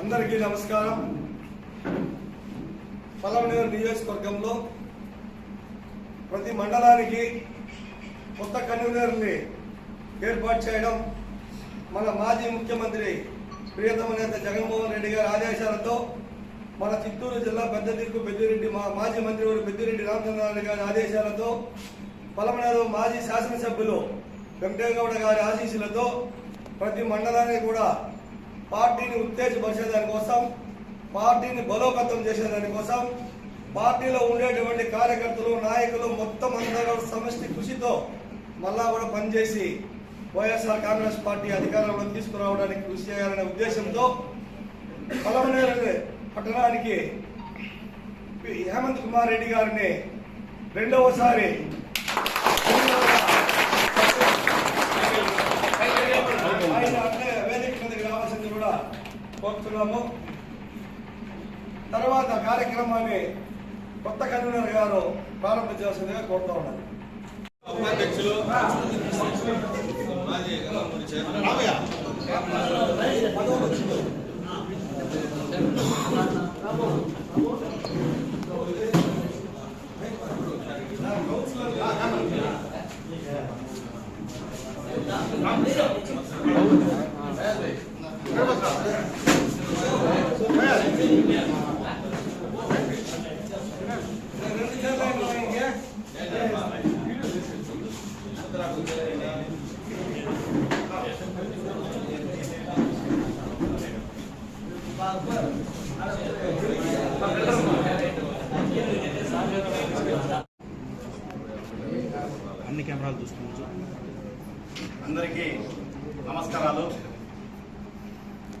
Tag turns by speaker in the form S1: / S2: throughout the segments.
S1: అందరికీ నమస్కారం. పలమనేరు నియోజకవర్గంలో ప్రతి మండలానికి కొత్త కన్వీనర్ని ఏర్పాటు చేయడం మన మాజీ ముఖ్యమంత్రి ప్రియతమ నేత జగన్మోహన్ రెడ్డి గారి ఆదేశాలతో మన చిత్తూరు జిల్లా పెద్ద దిక్కు పెద్దిరెడ్డి మా మాజీ మంత్రివారు పెద్దిరెడ్డి రామచంద్రారెడ్డి గారి ఆదేశాలతో పలమనేరు మాజీ శాసనసభ్యులు వెంకటేగౌడ గారి ఆశీస్సులతో ప్రతి మండలానికి కూడా పార్టీని ఉత్తేజపరిచేదాని కోసం పార్టీని బలోపేతం చేసేదాని కోసం పార్టీలో ఉండేటువంటి కార్యకర్తలు నాయకులు మొత్తం అందరూ సమష్టి కృషితో మళ్ళా కూడా పనిచేసి వైఎస్ఆర్ కాంగ్రెస్ పార్టీ అధికారంలో తీసుకురావడానికి కృషి చేయాలనే ఉద్దేశంతో పలమనేరు పట్టణానికి హేమంత్ కుమార్ రెడ్డి గారిని రెండవసారి ఆయన అంటే వేదిక మీదకి రావాల్సింది కూడా కోరుతున్నాము. తర్వాత కార్యక్రమాన్ని కొత్త కన్వీనర్ గారు ప్రారంభించాల్సిందిగా కోరుతా ఉన్నారు
S2: ఉపాధ్యక్షులు మాజీ గవర్నమెంట్ చైర్మన్
S1: రెండు చీరలు అయినా ఇంకే?
S3: అన్ని కెమెరాలు చూసుకోవచ్చు.
S4: అందరికీ నమస్కారాలు.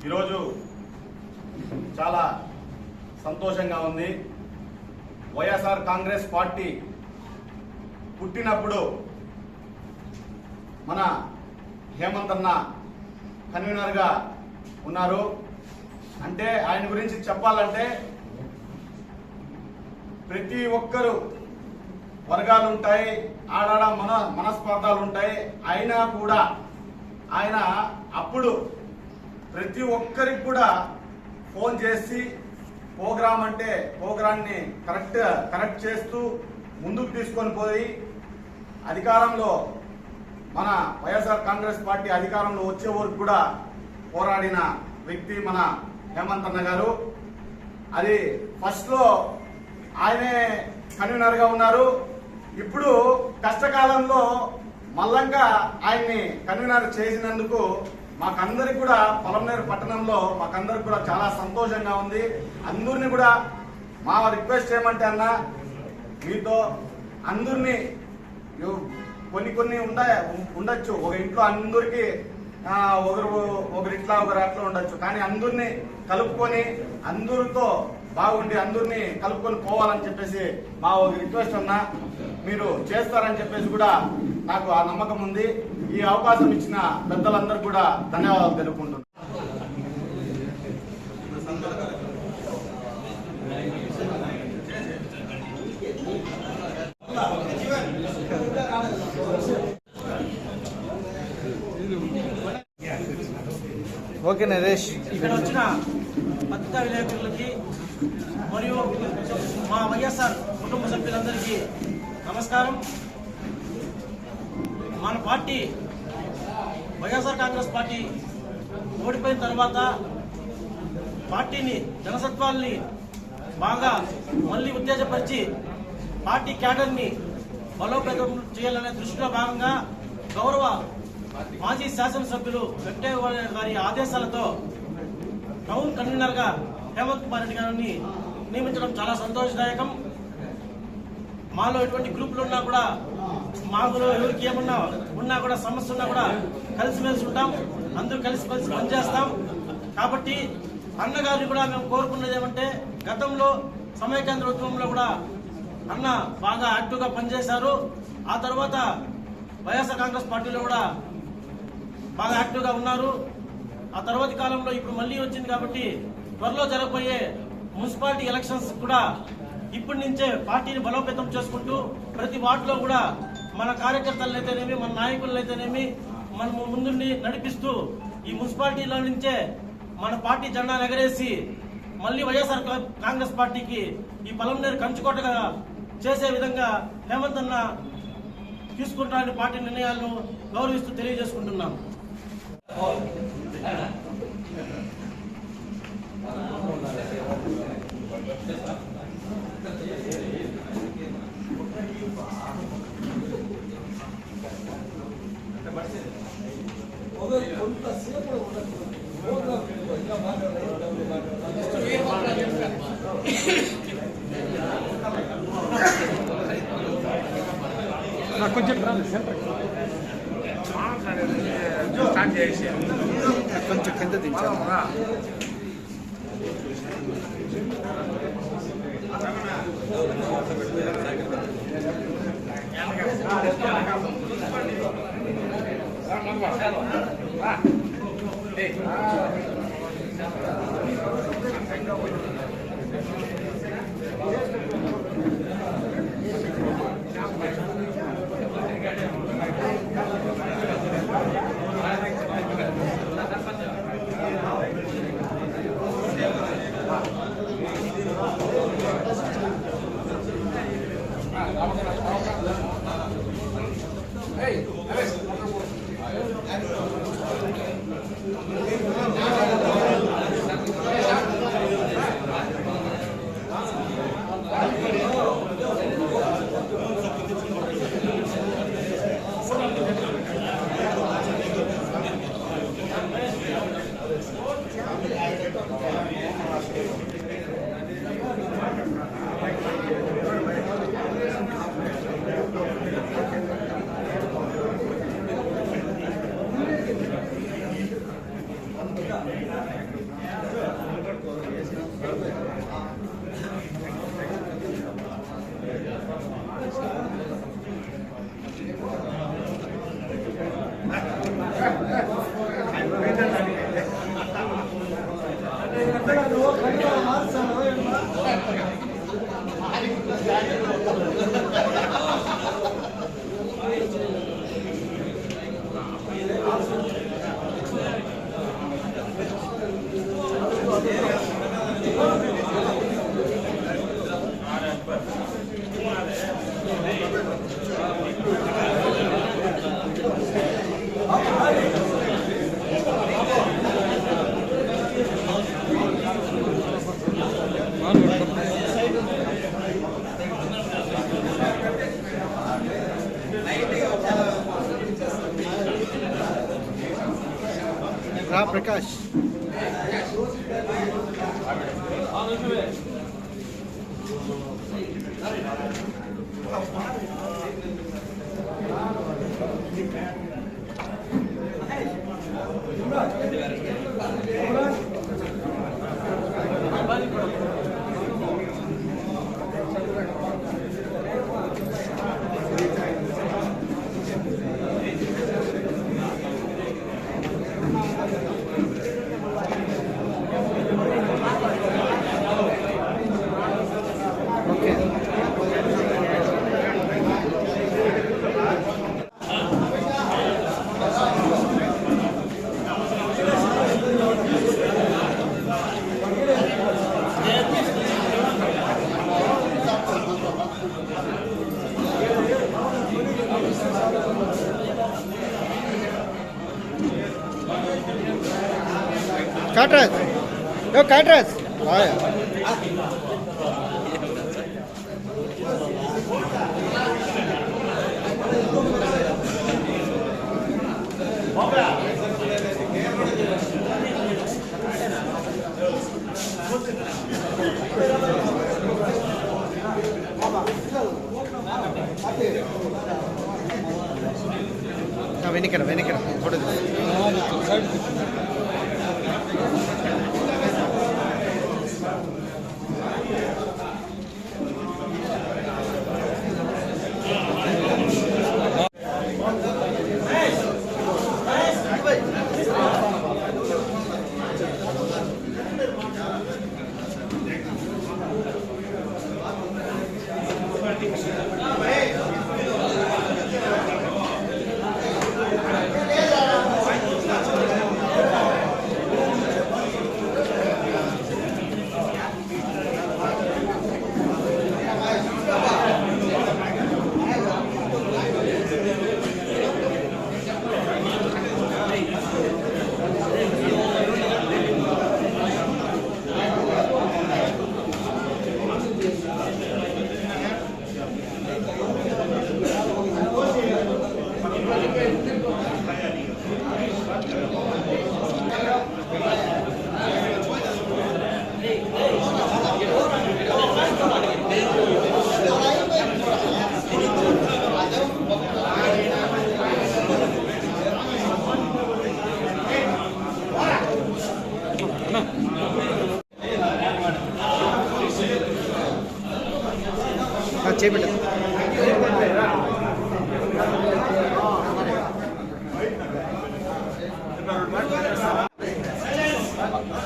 S4: ఈరోజు చాలా సంతోషంగా ఉంది. వైఎస్ఆర్ కాంగ్రెస్ పార్టీ పుట్టినప్పుడు మన హేమంత్ అన్న కన్వీనర్గా ఉన్నారు. అంటే ఆయన గురించి చెప్పాలంటే ప్రతి ఒక్కరూ వర్గాలు ఉంటాయి ఆడాడ మన మనస్పర్ధాలు ఉంటాయి అయినా కూడా ఆయన అప్పుడు ప్రతి ఒక్కరికి కూడా ఫోన్ చేసి ప్రోగ్రామ్ అంటే ప్రోగ్రాన్ని కరెక్ట్ కరెక్ట్ చేస్తూ ముందుకు తీసుకొని పోయి అధికారంలో మన వైఎస్ఆర్ కాంగ్రెస్ పార్టీ అధికారంలో వచ్చే వరకు కూడా పోరాడిన వ్యక్తి మన హేమంత్ అన్న గారు. అది ఫస్ట్లో ఆయనే కన్వీనర్గా ఉన్నారు. ఇప్పుడు కష్టకాలంలో మల్లంగా ఆయన్ని కన్వీనర్ చేసినందుకు మాకందరికి కూడా పొలంనేరు పట్టణంలో మాకందరికి కూడా చాలా సంతోషంగా ఉంది. అందరిని కూడా మా రిక్వెస్ట్ ఏమంటే అన్న మీతో అందరినీ కొన్ని కొన్ని ఉండ ఉండొచ్చు. ఒక ఇంట్లో అందరికీ ఒకరు ఒకరిట్లా ఇట్లా ఒకరు అట్లా ఉండొచ్చు. కానీ అందరినీ కలుపుకొని అందరితో బాగుండి అందరినీ కలుపుకొని పోవాలని చెప్పేసి మా ఒక రిక్వెస్ట్ అన్నా. మీరు చేస్తారని చెప్పేసి కూడా నాకు ఆ నమ్మకం ఉంది. ఈ అవకాశం ఇచ్చిన పెద్దలందరూ కూడా ధన్యవాదాలు తెలుపుకుంటున్నాను.
S3: ఓకే నరేష్.
S5: ఇక్కడ వచ్చిన పత్రికా విలేకరులకి మరియు మా వైఎస్ఆర్ కుటుంబ సభ్యులందరికీ నమస్కారం. మన పార్టీ వైఎస్ఆర్ కాంగ్రెస్ పార్టీ ఓడిపోయిన తర్వాత పార్టీని జనసత్వాల్ని బాగా మళ్ళీ ఉత్తేజపరిచి పార్టీ క్యాడర్ని బలోపేతం చేయాలనే దృష్టిలో భాగంగా గౌరవ మాజీ శాసనసభ్యులు వెంకటయ్య గారి ఆదేశాలతో టౌన్ కన్వీనర్గా హేమంత్ కుమార్ రెడ్డి గారిని నియమించడం చాలా సంతోషదాయకం. మాలో ఎటువంటి గ్రూపులు ఉన్నా కూడా మాకులో ఎవరికి ఏమన్నా ఉన్నా కూడా సమస్య ఉన్నా కూడా కలిసిమెలిసి ఉంటాం. అందరూ కలిసి కలిసి పనిచేస్తాం. కాబట్టి అన్నగారిని కూడా మేము కోరుకున్నది ఏమంటే గతంలో సమైకేంద్ర ఉద్యమంలో కూడా అన్న బాగా యాక్టివ్గా పనిచేశారు. ఆ తర్వాత వైఎస్ఆర్ కాంగ్రెస్ పార్టీలో కూడా బాగా యాక్టివ్గా ఉన్నారు. ఆ తర్వాతి కాలంలో ఇప్పుడు మళ్ళీ వచ్చింది కాబట్టి త్వరలో జరగబోయే మున్సిపాలిటీ ఎలక్షన్స్ కూడా ఇప్పటి నుంచే పార్టీని బలోపేతం చేసుకుంటూ ప్రతి వార్డులో కూడా మన కార్యకర్తలను అయితేనేమి మన నాయకులను అయితేనేమి మన ముందుండి నడిపిస్తూ ఈ మున్సిపాలిటీలో నుంచే మన పార్టీ జెండాను ఎగరేసి మళ్ళీ వైఎస్ఆర్ కాంగ్రెస్ పార్టీకి ఈ పొలంనేరు కంచుకోటగా చేసే విధంగా హేమంత్ అన్న తీసుకుంటారని పార్టీ నిర్ణయాలను గౌరవిస్తూ తెలియజేసుకుంటున్నాం
S3: కొంచెం రాదు సెంటర్ స్టార్ట్ చేసి కింద దించాము రా ఓకే நான் வெண்ணிக்கிறேன் வெண்ணிக்கிறேன் போடுது చేపెట్టారు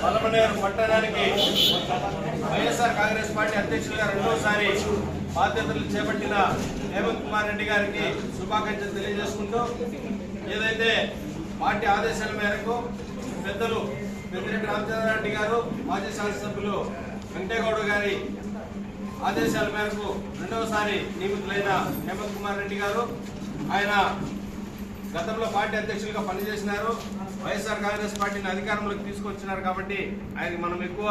S2: పలమనేరు పట్టణానికి వైఎస్ఆర్ కాంగ్రెస్ పార్టీ అధ్యక్షులుగా రెండోసారి బాధ్యతలు చేపట్టిన హేమంత్ కుమార్ రెడ్డి గారికి శుభాకాంక్షలు తెలియజేసుకుంటూ ఏదైతే పార్టీ ఆదేశాల మేరకు పెద్దలు పెద్దిరెడ్డి రామచంద్రారెడ్డి గారు మాజీ శాసనసభ్యులు వెంకటేగౌడ గారి ఆదేశాల మేరకు రెండవసారి నియమితులైన హేమంత్ కుమార్ రెడ్డి గారు ఆయన గతంలో పార్టీ అధ్యక్షులుగా పనిచేసినారు. వైఎస్ఆర్ కాంగ్రెస్ పార్టీని అధికారంలోకి తీసుకొచ్చినారు కాబట్టి ఆయనకి మనం ఎక్కువ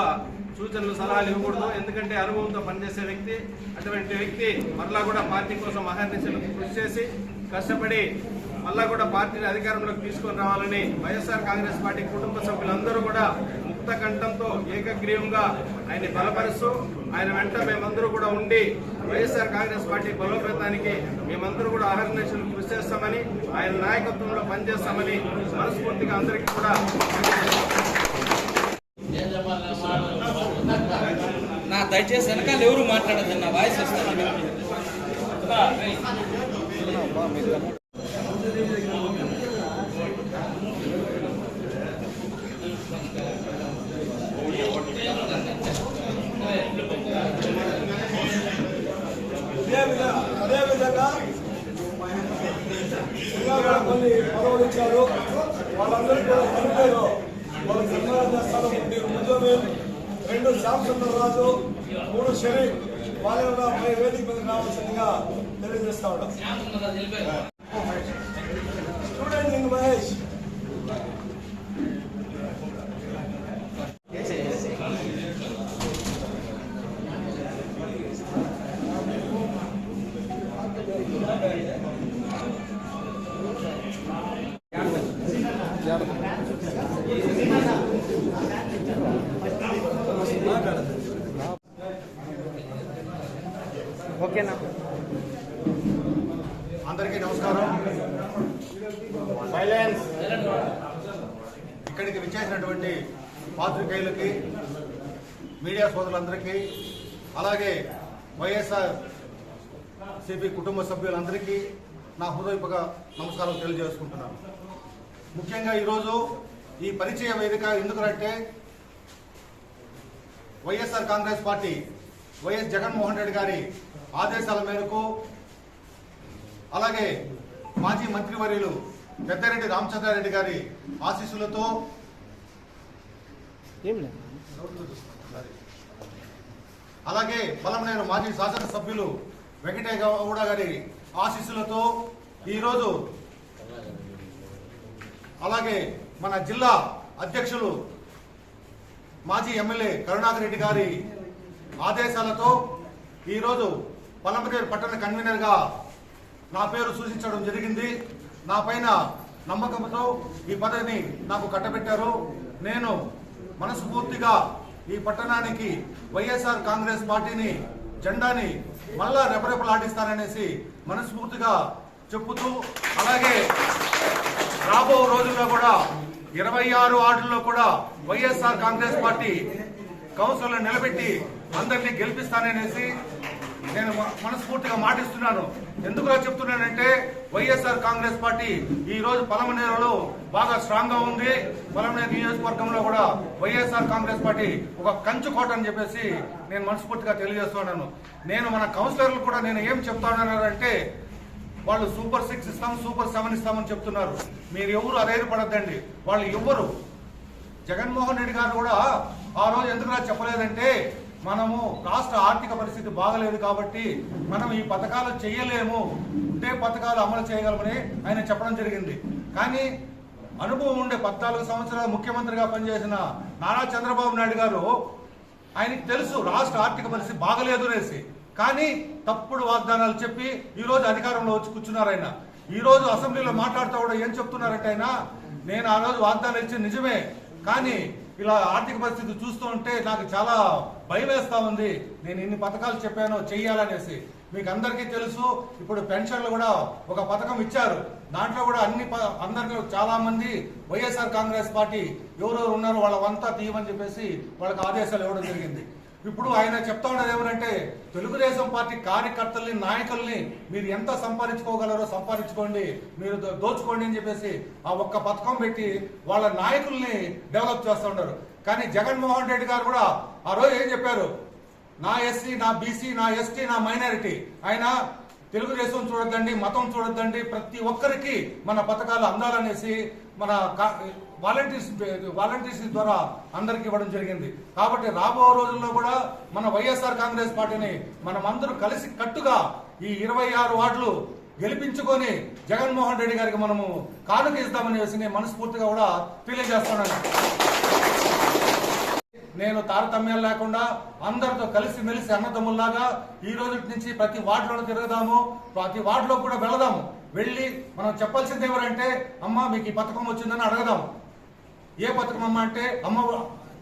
S2: సూచనలు సలహాలు ఇవ్వకూడదు. ఎందుకంటే అనుభవంతో పనిచేసే వ్యక్తి అటువంటి వ్యక్తి మరలా కూడా పార్టీ కోసం అహర్నిశలు కృషి చేసి కష్టపడి మళ్ళా కూడా పార్టీని అధికారంలోకి తీసుకొని రావాలని వైఎస్ఆర్ కాంగ్రెస్ పార్టీ కుటుంబ సభ్యులందరూ కూడా ముక్త కంఠంతో ఏకగ్రీవంగా ఆయన్ని బలపరుస్తూ ఆయన వెంట మేమందరూ కూడా ఉండి వైఎస్ఆర్ కాంగ్రెస్ పార్టీ బలోపేతానికి మేమందరూ కూడా అహర్నిశలు కృషి చేస్తామని ఆయన నాయకత్వంలో పనిచేస్తామని మనస్ఫూర్తిగా అందరికీ కూడా
S6: నా దయచేసి వెనకాల ఎవరు మాట్లాడద్దు నా వాయిస్ వస్తుంది
S1: అదే విధంగా అదే విధంగా ఇంకా వాళ్ళందరూ కొన్ని పదవులు ఇచ్చారు కూడా పనిపేరు వాళ్ళు సన్మానం చేస్తారు ఒకటి రెండు శ్యామసుందర రాజు మూడు షరీఫ్. వాళ్ళు కూడా వేదిక మీద రావాల్సిందిగా తెలియజేస్తా ఉన్నాం స్టూడెంట్ ఇన్ మహేష్
S3: ఓకేనా
S7: అందరికీ నమస్కారం. ఇక్కడికి విచ్చేసినటువంటి పాత్రికేయులకి మీడియా సోదరులందరికీ అలాగే వైఎస్ఆర్ సిపి కుటుంబ సభ్యులందరికీ నా హృదయపూర్వక నమస్కారం తెలియజేసుకుంటున్నాను. ముఖ్యంగా ఈరోజు ఈ పరిచయ వేదిక ఎందుకంటే వైఎస్ఆర్ కాంగ్రెస్ పార్టీ వైఎస్ జగన్మోహన్ రెడ్డి గారి ఆదేశాల మేరకు అలాగే మాజీ మంత్రివర్యులు పెద్దారెడ్డి రామచంద్రారెడ్డి గారి ఆశీస్సులతో అలాగే బలమనేరు మాజీ శాసనసభ్యులు వెంకటే గౌడ గారి ఆశీస్సులతో ఈరోజు అలాగే మన జిల్లా అధ్యక్షులు మాజీ ఎమ్మెల్యే కరుణాకర్ రెడ్డి గారి ఆదేశాలతో ఈరోజు పలంపనేరు పట్టణ కన్వీనర్గా నా పేరు సూచించడం జరిగింది. నా పైన నమ్మకంతో ఈ పదవిని నాకు కట్టబెట్టారు. నేను మనస్ఫూర్తిగా ఈ పట్టణానికి వైఎస్ఆర్ కాంగ్రెస్ పార్టీని జెండాని మళ్ళా రెపరెపలాడిస్తాననేసి మనస్ఫూర్తిగా చెప్పుతూ అలాగే రాబో రోజుల్లో కూడా ఇరవై ఆరు ఆటల్లో కూడా వైఎస్ఆర్ కాంగ్రెస్ పార్టీ కౌన్సిల్ నిలబెట్టి అందరినీ గెలిపిస్తాననేసి నేను మనస్ఫూర్తిగా మాటిస్తున్నాను. ఎందుకులా చెప్తున్నానంటే వైఎస్ఆర్ కాంగ్రెస్ పార్టీ ఈ రోజు పలమనేరులో బాగా స్ట్రాంగ్గా ఉంది. పలమనేరు నియోజకవర్గంలో కూడా వైఎస్ఆర్ కాంగ్రెస్ పార్టీ ఒక కంచు కోట అని చెప్పేసి నేను మనస్ఫూర్తిగా తెలియజేస్తున్నాను. నేను మన కౌన్సిలర్లు కూడా నేను ఏం చెప్తానంటే వాళ్ళు సూపర్ సిక్స్ ఇస్తాం సూపర్ సెవెన్ ఇస్తామని చెప్తున్నారు. మీరు ఎవరు అధైర్యపడద్దండి వాళ్ళు ఎవ్వరు. జగన్మోహన్ రెడ్డి గారు కూడా ఆ రోజు ఎందుకులా చెప్పలేదంటే మనము రాష్ట్ర ఆర్థిక పరిస్థితి బాగలేదు కాబట్టి మనం ఈ పథకాలు చేయలేము. ఉంటే పథకాలు అమలు చేయగలమని ఆయన చెప్పడం జరిగింది. కానీ అనుభవం ఉండే పద్నాలుగు సంవత్సరాలు ముఖ్యమంత్రిగా పనిచేసిన నారా చంద్రబాబు నాయుడు గారు ఆయనకి తెలుసు రాష్ట్ర ఆర్థిక పరిస్థితి బాగలేదు అనేసి. కానీ తప్పుడు వాగ్దానాలు చెప్పి ఈ రోజు అధికారంలో వచ్చి కూర్చున్నారు ఆయన. ఈ రోజు అసెంబ్లీలో మాట్లాడుతూ కూడా ఏం చెప్తున్నారంటే ఆయన నేను ఆ రోజు వాగ్దానాలు ఇచ్చింది నిజమే. కానీ ఇలా ఆర్థిక పరిస్థితి చూస్తూ ఉంటే నాకు చాలా భయం వేస్తా ఉంది. నేను ఇన్ని పథకాలు చెప్పాను చెయ్యాలనేసి. మీకు అందరికీ తెలుసు ఇప్పుడు పెన్షన్లు కూడా ఒక పథకం ఇచ్చారు. దాంట్లో కూడా అన్ని ప- అందరిలో చాలా మంది వైఎస్ఆర్ కాంగ్రెస్ పార్టీ ఎవరెవరు ఉన్నారో వాళ్ళంతా తీయమని చెప్పేసి వాళ్ళకి ఆదేశాలు ఇవ్వడం జరిగింది. ఇప్పుడు ఆయన చెప్తా ఉండేది ఏమనంటే తెలుగుదేశం పార్టీ కార్యకర్తల్ని నాయకుల్ని మీరు ఎంత సంపాదించుకోగలరో సంపాదించుకోండి మీరు దోచుకోండి అని చెప్పేసి ఆ ఒక్క పథకం పెట్టి వాళ్ళ నాయకుల్ని డెవలప్ చేస్తూ ఉన్నారు. కానీ జగన్మోహన్ రెడ్డి గారు కూడా ఆ రోజు ఏం చెప్పారు? నా ఎస్సీ నా బీసీ నా ఎస్టీ నా మైనారిటీ. ఆయన తెలుగుదేశం చూడొద్దండి మతం చూడొద్దండి ప్రతి ఒక్కరికి మన పథకాలు అందాలనేసి మన వాలంటీర్స్ వాలంటీర్స్ ద్వారా అందరికి ఇవ్వడం జరిగింది. కాబట్టి రాబో రోజుల్లో కూడా మన వైఎస్ఆర్ కాంగ్రెస్ పార్టీని మనం అందరూ కలిసి కట్టుగా ఈ ఇరవై ఆరు వార్డులు గెలిపించుకొని జగన్మోహన్ రెడ్డి గారికి మనము కానుక ఇస్తామనేసి నేను మనస్ఫూర్తిగా కూడా తెలియజేస్తున్నాను నేను తారతమ్యాలు లేకుండా అందరితో కలిసి మెలిసి అన్నదమ్ముల్లాగా ఈ రోజు నుంచి ప్రతి వార్డులో తిరుగుదాము ప్రతి వార్డులో కూడా వెళదాము. వెళ్ళి మనం చెప్పాల్సింది ఎవరంటే అమ్మ మీకు ఈ పథకం వచ్చిందని అడగదాం ఏ పథకం అమ్మ అంటే అమ్మ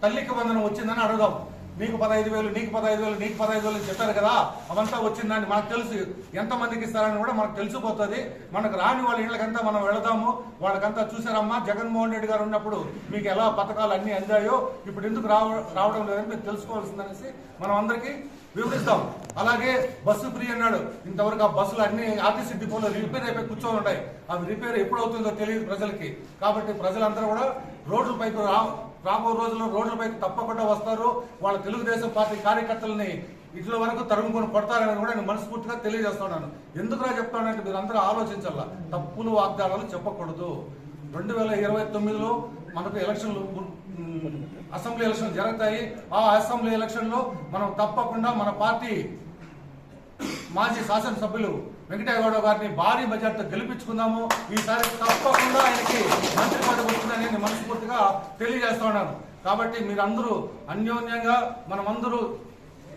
S7: తల్లికి వందనం వచ్చిందని అడగదాం నీకు పదహైదు వేలు నీకు పదహైదు వేలు నీకు పదహైదు వేలు అని చెప్పారు కదా అవంతా వచ్చిందని మనకు తెలుసు. ఎంతమందికి ఇస్తారని కూడా మనకు తెలిసిపోతుంది. మనకు రాని వాళ్ళ ఇళ్ళకంతా మనం వెళదాము. వాళ్ళకంతా చూసారమ్మా జగన్మోహన్ రెడ్డి గారు ఉన్నప్పుడు మీకు ఎలా పథకాలు అన్నీ అందాయో ఇప్పుడు ఎందుకు రావ రావడం లేదని మీరు తెలుసుకోవాల్సిందనేసి మనం అందరికీ వివరిస్తాం. అలాగే బస్సు ఫ్రీ అన్నాడు. ఇంతవరకు ఆ బస్సులు అన్ని ఆర్టీసీ డిపోలో రిపేర్ అయిపోయి కూర్చొని ఉంటాయి. అవి రిపేర్ ఎప్పుడు అవుతుందో తెలియదు ప్రజలకి. కాబట్టి ప్రజలందరూ కూడా రోడ్లపైకి రా రాబో రోజుల్లో రోడ్లపైకి తప్పకుండా వస్తారు. వాళ్ళ తెలుగుదేశం పార్టీ కార్యకర్తలని ఇట్ల వరకు తరుముకొని కొడతారని కూడా నేను మనస్ఫూర్తిగా తెలియజేస్తున్నాను. ఎందుకురా చెప్తానంటే మీరు అందరూ ఆలోచించాల తప్పులు వాగ్దానాలు చెప్పకూడదు. రెండు వేల ఇరవై తొమ్మిదిలో మనకు ఎలక్షన్లు అసెంబ్లీ ఎలక్షన్ జరుగుతాయి. ఆ అసెంబ్లీ ఎలక్షన్లో మనం తప్పకుండా మన పార్టీ మాజీ శాసనసభ్యులు వెంకటేగౌడ గారిని భారీ బడ్జెట్తో గెలిపించుకుందాము. ఈసారి తప్పకుండా ఆయనకి మంత్రి పదవి వస్తుందని నేను మనస్ఫూర్తిగా తెలియజేస్తున్నాను కాబట్టి మీరందరూ అన్యోన్యంగా మనమందరూ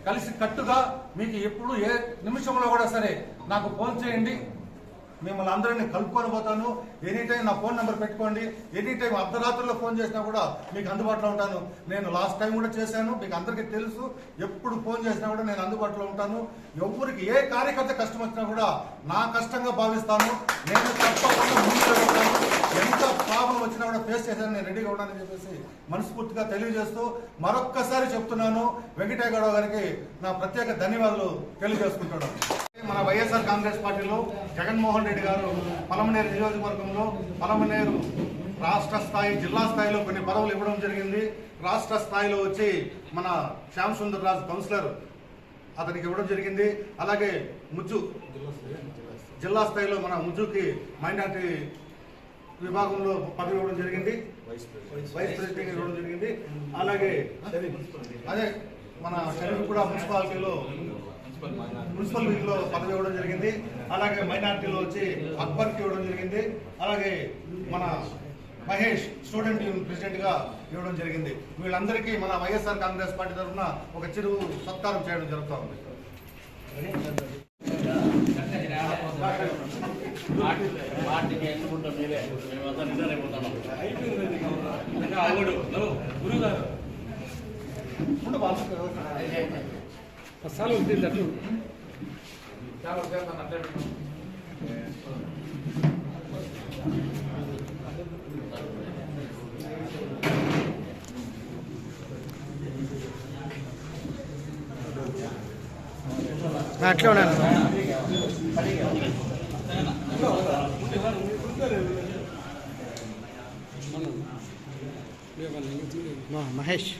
S7: కలిసి కట్టుగా మీకు ఎప్పుడు ఏ నిమిషంలో కూడా సరే నాకు ఫోన్ చేయండి. మిమ్మల్ని అందరినీ కలుపుకొని పోతాను. ఎనీ టైం నా ఫోన్ నెంబర్ పెట్టుకోండి. ఎనీ టైం అర్ధరాత్రుల్లో ఫోన్ చేసినా కూడా మీకు అందుబాటులో ఉంటాను. నేను లాస్ట్ టైం కూడా చేశాను. మీకు అందరికీ తెలుసు. ఎప్పుడు ఫోన్ చేసినా కూడా నేను అందుబాటులో ఉంటాను. ఎవరికి ఏ కార్యకర్త కష్టం వచ్చినా కూడా నా కష్టంగా భావిస్తాను. నేను తప్పకుండా ముందు ఎంత పాపం వచ్చినా కూడా ఫేస్ చేశాను నేను రెడీగా ఉన్నానని చెప్పేసి మనస్ఫూర్తిగా తెలియజేస్తూ మరొక్కసారి చెప్తున్నాను. వెంకటేగౌడ గారికి నా ప్రత్యేక ధన్యవాదాలు తెలియజేసుకుంటున్నాను. మన వైఎస్ఆర్ కాంగ్రెస్ పార్టీలో జగన్మోహన్ రెడ్డి గారు పలమనేరు నియోజకవర్గంలో పలమనేరు రాష్ట్ర స్థాయి జిల్లా స్థాయిలో కొన్ని పదవులు ఇవ్వడం జరిగింది. రాష్ట్ర స్థాయిలో వచ్చి మన శ్యామ్ సుందర్ రాజు కౌన్సిలర్ అతనికి ఇవ్వడం జరిగింది. అలాగే ముజ్జు జిల్లా స్థాయిలో మన ముజ్జుకి మైనార్టీ విభాగంలో పదవి ఇవ్వడం జరిగింది. వైస్ ప్రెసిడెంట్ ఇవ్వడం జరిగింది. అలాగే అదే మన షరీఫ్ కూడా మున్సిపాలిటీలో మున్సిపల్ వీక్లో పదవి ఇవ్వడం జరిగింది. అలాగే మైనార్టీలో వచ్చి అక్బర్కి ఇవ్వడం జరిగింది. అలాగే మన మహేష్ స్టూడెంట్ యూనియన్ ప్రెసిడెంట్గా ఇవ్వడం జరిగింది. వీళ్ళందరికీ మన వైఎస్ఆర్ కాంగ్రెస్ పార్టీ తరఫున ఒక చిరు సత్కారం చేయడం జరుగుతూ ఉంది.
S8: పార్టీకి ఎన్నుకుంటాం మీరే మేమంతా ఇంకా అవుడు నువ్వు గురువు గారు
S7: ముందు వాళ్ళు
S3: అట్లా ఉన్నాను మహేష్